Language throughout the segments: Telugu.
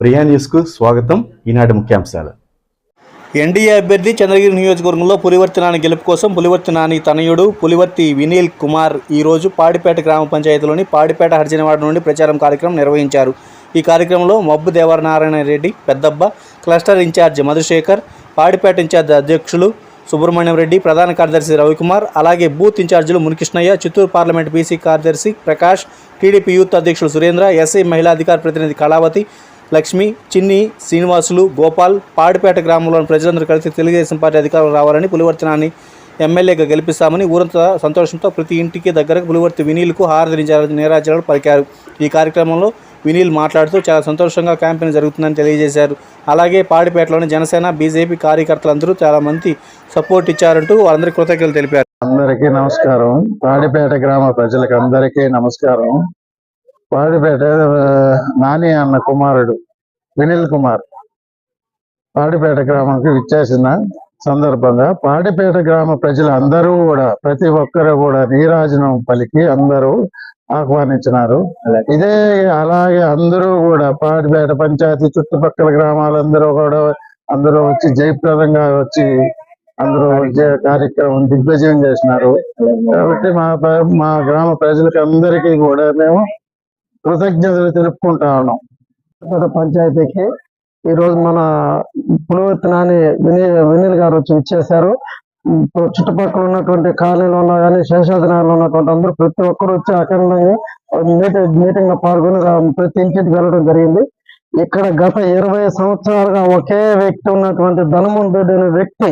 ప్రియా న్యూస్కు స్వాగతం. ఈనాటి ముఖ్యాంశాలు. ఎన్డీఏ అభ్యర్థి చంద్రగిరి నియోజకవర్గంలో పులివర్తి నాని గెలుపు కోసం పులివర్తి నాని తనయుడు పులివర్తి వినీల్ కుమార్ ఈరోజు పాడిపేట గ్రామ పంచాయతీలోని పాడిపేట హర్జనవాడ నుండి ప్రచారం కార్యక్రమం నిర్వహించారు. ఈ కార్యక్రమంలో Mabbu Devaranarayana Reddy Peddabba cluster incharge Madhusekhar Padipeta incharge అధ్యక్షులు సుబ్రహ్మణ్యం రెడ్డి ప్రధాన కార్యదర్శి రవికుమార్ అలాగే బూత్ ఇన్ఛార్జీలు మునికృష్ణయ్య చిత్తూరు పార్లమెంట్ బీసీ కార్యదర్శి ప్రకాష్ టీడీపీ యూత్ అధ్యక్షులు సురేంద్ర ఎస్ఐ మహిళా అధికార ప్రతినిధి కళావతి లక్ష్మి చిన్ని శ్రీనివాసులు గోపాల్ పాడిపేట గ్రామంలోని ప్రజలందరూ కలిసి తెలుగుదేశం పార్టీ అధికారం రావాలని పులివర్తనాన్ని ఎమ్మెల్యేగా గెలిపిస్తామని ఊరంతా సంతోషంతో ప్రతి ఇంటికి దగ్గర పులివర్తి వినీల్కు హారతి నేరాజనాలు పలికారు. ఈ కార్యక్రమంలో వినీల్ మాట్లాడుతూ చాలా సంతోషంగా క్యాంపెయిన్ జరుగుతుందని తెలియజేశారు. అలాగే పాడిపేటలోని జనసేన బీజేపీ కార్యకర్తలందరూ చాలా మంది సపోర్ట్ ఇచ్చారంటూ వారందరికీ కృతజ్ఞతలు తెలిపారు. అందరికీ నమస్కారం. పాడిపేట గ్రామ ప్రజలకు అందరికీ నమస్కారం. పాడిపేట ఆ, నాని అన్న కుమారుడు వినిల్ కుమార్. పాడిపేట గ్రామానికి విచ్చేసిన సందర్భంగా పాడిపేట గ్రామ ప్రజలు అందరూ కూడా ప్రతి ఒక్కరు కూడా నీరాజనం పలికి అందరూ ఆహ్వానించినారు. ఇదే అలాగే అందరూ కూడా పాడిపేట పంచాయతీ చుట్టుపక్కల గ్రామాలందరూ కూడా అందరూ వచ్చి జయప్రదంగా వచ్చి అందరూ కార్యక్రమం దిగ్విజయం చేసినారు. కాబట్టి మా మా గ్రామ ప్రజలకు అందరికీ కూడా మేము కృతజ్ఞతలు తెలుపుకుంటా ఉన్నాం. పంచాయతీకి ఈ రోజు మన పులివర్తి నాని వినీ వినీల్ గారు వచ్చి ఇచ్చేశారు చుట్టుపక్కల ఉన్నటువంటి కాలనీలో ఉన్న కానీ శేషాద్రినగర్లో ఉన్నటువంటి అందరూ ప్రతి ఒక్కరు వచ్చి అఖండంగా మీటింగ్ మీటింగ్లో పాల్గొని ప్రతి ఇంటికి వెళ్ళడం జరిగింది. ఇక్కడ గత ఇరవై సంవత్సరాలుగా ఒకే వ్యక్తి ఉన్నటువంటి ధనమోహన్ రెడ్డి అనే వ్యక్తి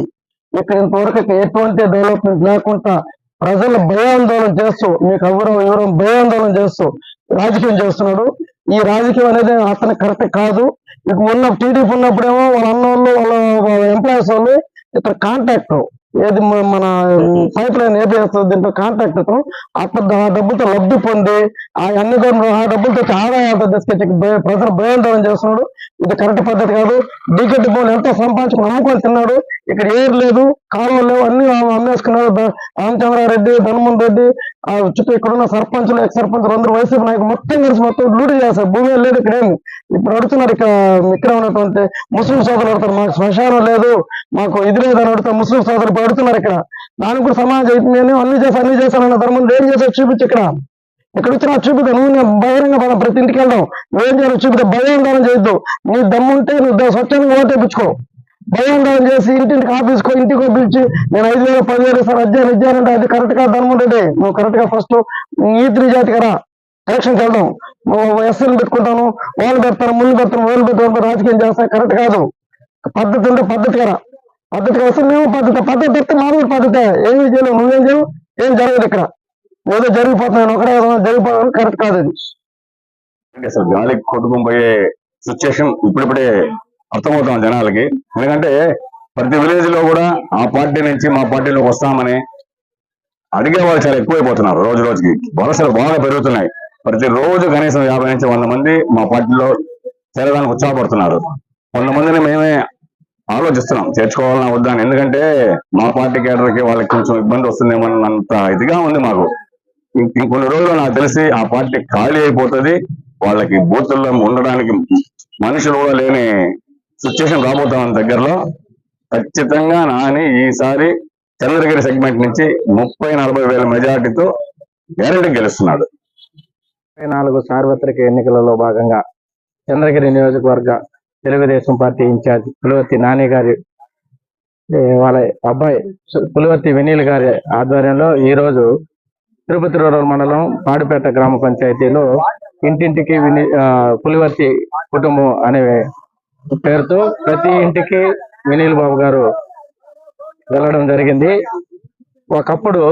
ఇక్కడ ఇంతవరకు ఎటువంటి డెవలప్మెంట్ లేకుండా ప్రజలు భయాందోళన చేస్తూ మీకు ఎవరో ఎవరో భయాందోళన చేస్తూ రాజకీయం చేస్తున్నాడు. ఈ రాజకీయం అనేది అతనికి కరెక్ట్ కాదు. ఇక ఉన్న టీడీపీ ఉన్నప్పుడేమో వాళ్ళ అన్నోళ్ళు వాళ్ళ ఎంప్లాయీస్ వాళ్ళు ఇతర కాంటాక్ట్ ఏది మన పైప్ లైన్ ఏది వేస్తుంది దీంట్లో కాంటాక్ట్ అతను ఆ డబ్బులతో లబ్ధి పొంది ఆ అన్ని ఆ డబ్బులతో ఆదాయాలతో తీసుకొచ్చి ప్రజలు భయాందోళన చేస్తున్నాడు. ఇది కరెక్ట్ పద్ధతి కాదు. డీకెట్ బోన్ ఎంతో సంపాదించుకుని అమ్ముకొని తిన్నాడు. ఇక్కడ ఏరు లేదు కాళ్ళు లేవు అన్ని అమ్మేసుకున్నారు. రామచంద్రారెడ్డి ధనుమన్ రెడ్డి ఆ చుట్టూ ఇక్కడ ఉన్న సర్పంచులు ఎక్స్ సర్పంచులు అందరూ వైసీపీ నాయకులు మొత్తం కలిసి మొత్తం లూటీ చేస్తారు. భూమి లేదు ఇక్కడ ఇప్పుడు అడుగుతున్నారు ఇక్కడ ఇక్కడ ఉన్నటువంటి ముస్లిం సోదరులు అడుగుతారు మాకు శ్మశానం లేదు మాకు ఇది లేదని అడుగుతారు ముస్లిం సోదరులు ఇప్పుడు అడుగుతున్నారు ఇక్కడ. దానికి కూడా సమాజం అయితే నేను అన్ని చేసి అన్ని చేశానన్న ధర్మం ఏం చేసావు చూపించు ఇక్కడ. ఇక్కడ వచ్చినా చూపిద్దాం నువ్వు నేను బహిరంగ పదం ప్రతి ఇంటికి వెళ్దాం. నువ్వేం చేయాలి చూపిద్దాం భయాందోళన చేయొద్దు నీ దమ్ముంటే నువ్వు స్వచ్ఛంగా ఓటేపించుకో భయాందోళన చేసి ఇంటింటికి ఆఫీస్కో ఇంటికి పిలిచి నేను ఐదు వేలు పదివేలు ఇస్తాను అజ్జాను ఇజ్జానంటే అది కరెక్ట్గా ధర్మం నువ్వు కరెక్ట్గా ఫస్ట్ ఈ త్రీ జాతి కదా ఎలక్షన్కి వెళ్దాం. ఎస్ఎల్ పెట్టుకుంటాను వాళ్ళు పెడతాను ముందు పెడతాను వాళ్ళు పెడతాను రాజకీయం చేస్తా కరెక్ట్ కాదు. పద్ధతి ఉంటే పద్ధతి కదా పద్ధతి కోసం మేము పద్ధతి పద్ధతి వస్తే మామూలు పద్ధతే. ఏమీ చేయలేవు నువ్వేం చేయవు ఏం జరగదు ఇక్కడ. ఏదో జరిగిపోతున్నాను ఒకటే జరిగిపోతాను కరెక్ట్ కాదు అది అసలు గాలి కొట్టుకుని పోయే సిచ్యుయేషన్ ఇప్పుడిప్పుడే అర్థమవుతాం జనాలకి. ఎందుకంటే ప్రతి విలేజ్లో కూడా ఆ పార్టీ నుంచి మా పార్టీలోకి వస్తామని అడిగే వాళ్ళు చాలా ఎక్కువైపోతున్నారు రోజు రోజుకి. వలసలు బాగా పెరుగుతున్నాయి. ప్రతి రోజు కనీసం యాభై నుంచి వంద మంది మా పార్టీలో చేరడానికి ఉత్సాహపడుతున్నారు. కొంతమందిని మేమే ఆలోచిస్తున్నాం. చేర్చుకోవాలన్నా వద్దా అని. ఎందుకంటే మా పార్టీ కేటర్కి వాళ్ళకి కొంచెం ఇబ్బంది వస్తుందేమన్నంత ఇదిగా ఉంది మాకు. ఇంకొన్ని రోజులు నాకు తెలిసి ఆ పార్టీ ఖాళీ అయిపోతుంది. వాళ్ళకి బూతుల్లో ఉండడానికి మనుషులు కూడా లేని సిచ్యుయేషన్ రాబోతాం దగ్గరలో ఖచ్చితంగా నాని ఈసారి చంద్రగిరి సెగ్మెంట్ నుంచి ముప్పై నలభై వేల మెజార్టీతో గ్యారెంటీ గెలుస్తున్నాడు. ముప్పై నాలుగు సార్వత్రిక ఎన్నికలలో భాగంగా చంద్రగిరి నియోజకవర్గ Telugu Desam party in charge Pulivarthi Nani గారి వాళ్ళ అబ్బాయి పులివర్తి వినీల్ గారి ఆధ్వర్యంలో ఈ రోజు తిరుపతి రూరల్ మండలం పాడిపేట గ్రామ పంచాయతీలో ఇంటింటికి విని పులివర్తి కుటుంబం అనే పేరుతో ప్రతి ఇంటికి వినీల్ బాబు గారు వెళ్ళడం జరిగింది. ఒకప్పుడు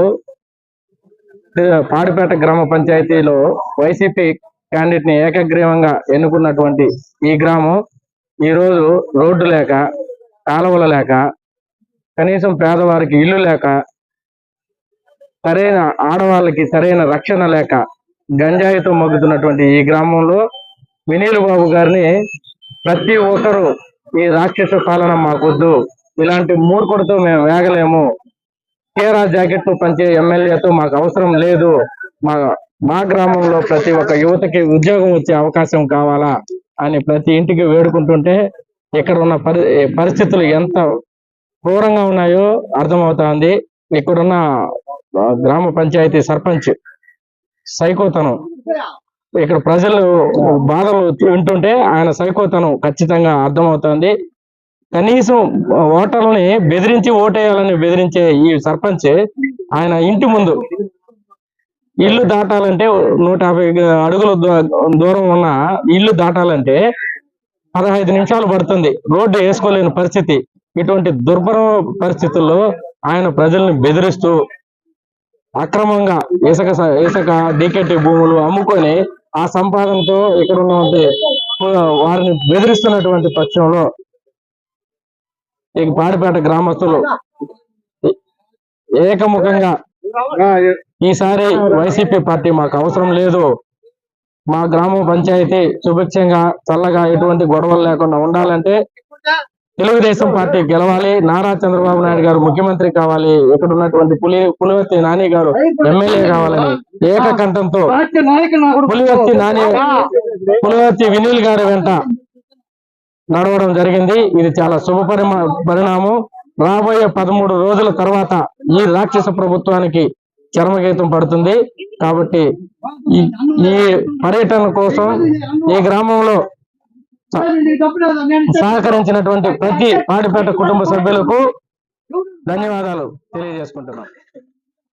పాడిపేట గ్రామ పంచాయతీలో వైసీపీ క్యాండిడేట్ని ఏకగ్రీవంగా ఎన్నుకున్నటువంటి ఈ గ్రామం ఈ రోజు రోడ్డు లేక కాలువలు లేక కనీసం పేదవారికి ఇల్లు లేక సరైన ఆడవాళ్ళకి సరైన రక్షణ లేక గంజాయితో మగ్గుతున్నటువంటి ఈ గ్రామంలో వినీల్ బాబు గారిని ప్రతి ఒక్కరు ఈ రాక్షస పాలన మాకొద్దు. ఇలాంటి మూర్ఖుడితో మేము వేగలేము. కేరా జాకెట్ పంచే ఎమ్మెల్యేతో మాకు అవసరం లేదు. మా మా గ్రామంలో ప్రతి ఒక్క యువతకి ఉద్యోగం వచ్చే అవకాశం కావాలా అని ప్రతి ఇంటికి వేడుకుంటుంటే ఇక్కడ ఉన్న పరి పరిస్థితులు ఎంత క్రూరంగా ఉన్నాయో అర్థమవుతా ఉంది ఇక్కడున్న గ్రామ పంచాయతీ సర్పంచ్ సైకోతనం. ఇక్కడ ప్రజలు బాధలు వింటుంటే ఆయన సైకోతనం ఖచ్చితంగా అర్థమవుతోంది. కనీసం ఓటర్లని బెదిరించి ఓటేయాలని బెదిరించే ఈ సర్పంచ్ ఆయన ఇంటి ముందు ఇల్లు దాటాలంటే నూట యాభై అడుగుల దూరం ఉన్న ఇల్లు దాటాలంటే పదహైదు నిమిషాలు పడుతుంది. రోడ్డు వేసుకోలేని పరిస్థితి. ఇటువంటి దుర్భర పరిస్థితుల్లో ఆయన ప్రజల్ని బెదిరిస్తూ అక్రమంగా ఇసుక ఇసుక డీకెటి భూములు అమ్ముకొని ఆ సంపాదనతో ఇక్కడ ఉన్నటువంటి వారిని బెదిరిస్తున్నటువంటి పక్షంలో ఇక పాడిపేట గ్రామస్తులు ఏకముఖంగా ఈసారి వైసీపీ పార్టీ మాకు అవసరం లేదు. మా గ్రామ పంచాయతీ సుభిక్షంగా చల్లగా ఎటువంటి గొడవలు లేకుండా ఉండాలంటే తెలుగుదేశం పార్టీ గెలవాలి నారా చంద్రబాబు నాయుడు గారు ముఖ్యమంత్రి కావాలి ఇక్కడ ఉన్నటువంటి పులి పులివర్తి నాని గారు ఎమ్మెల్యే కావాలని ఏకకంఠంతో పులివర్తి నాని పులివర్తి వినీల్ గారి వెంట నడవడం జరిగింది. ఇది చాలా శుభ పరిమా పరిణామం. రాబోయే పదమూడు రోజుల తర్వాత ఈ రాక్షస ప్రభుత్వానికి చరమగీతం పడుతుంది. కాబట్టి ఈ పర్యటన కోసం ఈ గ్రామంలో సహకరించినటువంటి ప్రతి పాడిపేట కుటుంబ సభ్యులకు ధన్యవాదాలు తెలియజేసుకుంటున్నాం.